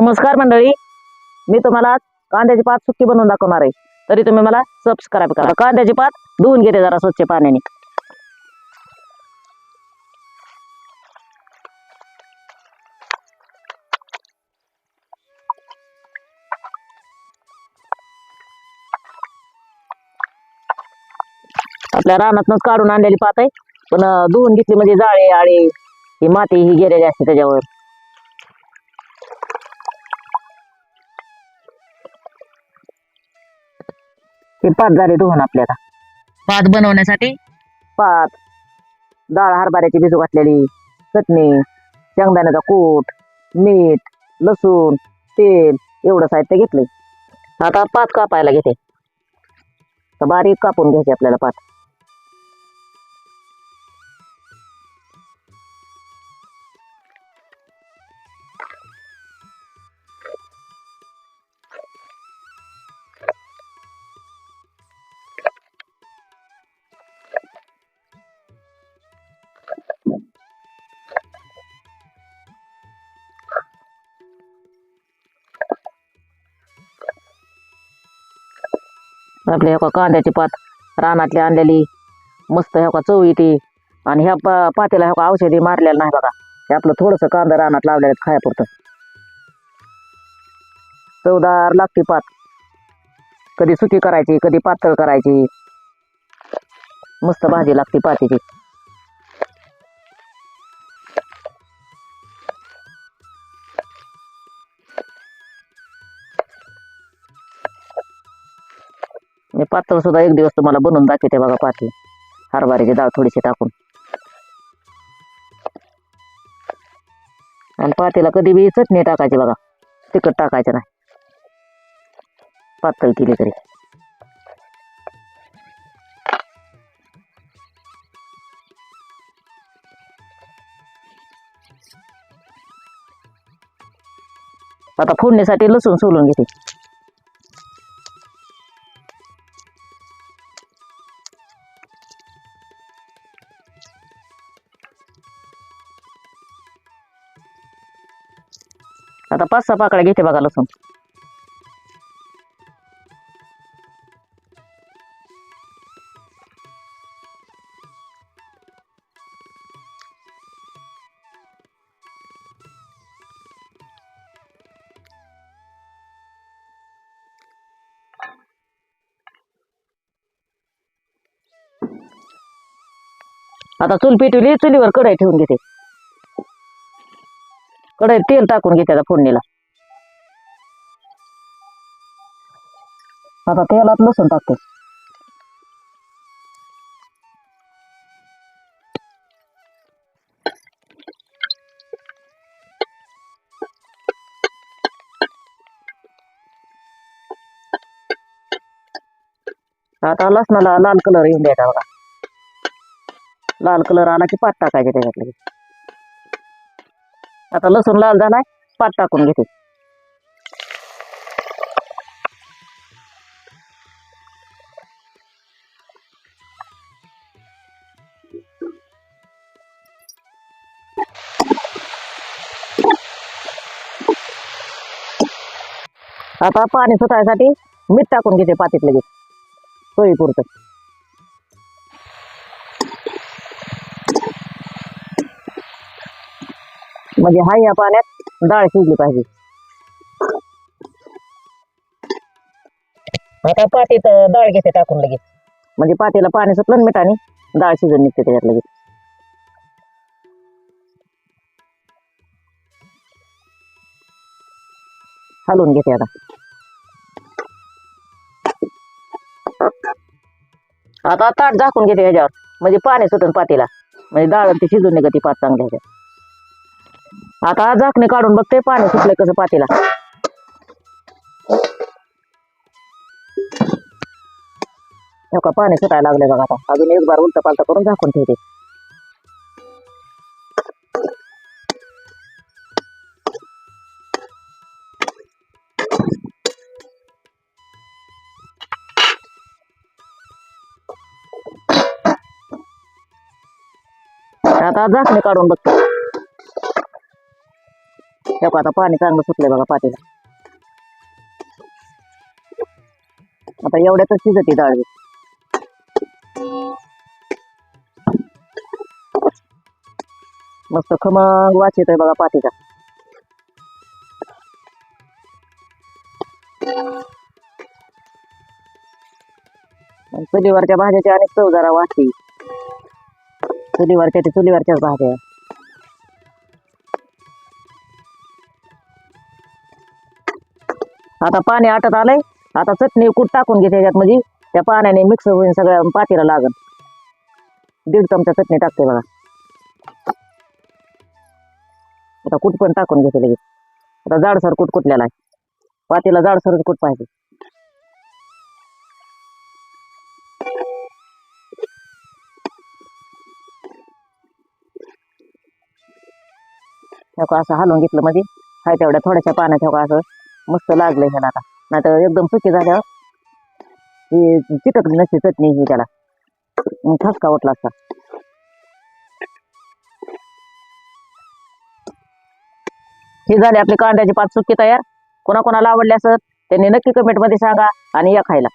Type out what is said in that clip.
नमस्कार मंडळी. मी तुम्हाला कांद्याची पात सुक्की बनवून दाखवणार आहे. तरी तुम्ही मला सबस्क्राईब करा. कांद्याची पात धुवून घेते जरा स्वच्छ पाण्याने. आपल्या रानातनच काढून आणलेली पात आहे. पण धुवून घेतली म्हणजे जाळे आळे ही माती ही गेलेली असते त्याच्यावर. हे पात झाले धुवून आपल्याला पात बनवण्यासाठी? पात डाळ हरभऱ्याची भिजू घातलेली चटणी शेंगदाण्याचा कूट मीठ लसूण तेल एवढं साहित्य घेतलंय. आता पात कापायला घेते. तर बारीक कापून घ्यायचे आपल्याला पात आपल्या ह्या कांद्याची पात रानातली आणलेली. मस्त ह्या का चव येते आणि ह्या पा पातेला ह्या का औषधी मारलेलं नाही बघा. हे आपलं थोडंसं कांदा रानात लावलेलं खायापुरतं. चवदार लागते पात. कधी सुकी करायची कधी पातळ करायची. मस्त भाजी लागते पातीची. मी पातळ सुद्धा एक दिवस तुम्हाला बनवून दाखवते बघा पाती. हरभऱ्याची डाळ थोडीशी टाकून. आणि पातीला कधी बी चटणी टाकायची बघा. तिखट टाकायचं नाही. पातळ केली तरी. आता फोडणीसाठी लसूण सोलून घेते. आता पाच सहा पाकळ्या घेते बघा लसूण. आता चूल पेटवली चुलीवर कढई ठेवून घेते. कढईत तेल टाकून घेते आता फोडणीला आता तेलात लसूण टाकते आता लसणाला लाल कलर येऊन द्यायचा बघा लाल कलर आला की पात टाकायचे त्याच्यातले आता लसूण लाल झालाय पात टाकून घेते. आता पाणी सुटायसाठी मीठ टाकून घेते पातीत लगेच. सोयीपुरतं म्हणजे हाय या पाण्यात डाळ शिजली पाहिजे. आता पातीत अं, डाळ घेते टाकून लगेच. म्हणजे पातीला पाणी सुटलं मिठाने डाळ शिजून निघते त्याच्यात लगेच. हलवून घेते आता. आता ताट झाकून घेते ह्याच्यावर. म्हणजे पाणी सुटून पातीला. म्हणजे डाळ ती शिजून निघते पात चांगल्या ह्याच्यात. आता झाकणे काढून बघते पाणी सुटले कसं पातीला. हो का पाणी सुटायला लागले बघा आता. अजून एक बार उलटा पालटा करून झाकून ठेवते. आता झाकणे काढून बघते. हे बघा, आता पाणी चांगलं सुटलंय बघा पातेला आता एवढ्यातच शिजती डाळ ही. मस्त खमंग वास येतोय बघा पातीचा आणि चुलीवरच्या भाज्याची आणि चव जरा वाटते चुलीवरच्या ते चुलीवरच्याच भाज्या आता पाणी आटत आलंय. आता चटणी कूट टाकून घेते याच्यात म्हणजे. त्या पाण्याने मिक्स होऊन सगळ्या पातीला लागल दीड चमचा चटणी टाकते बघा. आता कूट पण टाकून घेते लगेच. आता जाडसर कूट कुटलेला आहे. पातीला जाडसरच कूट पाहिजे. असं हलवून घेतलं म्हणजे. हाय तेवढ्या थोड्याशा पाण्यात ह्या असं. मस्त लागलं ह्याला आता. नाही तर एकदम सुखी झाल्यावर ही चिटकली नसती चटणी ही त्याला. मग ठसका उठला असता. हे झाली आपली कांद्याची पाच सुकी तयार. कोणाकोणाला आवडली असत त्यांनी नक्की कमेंटमध्ये सांगा आणि या खायला.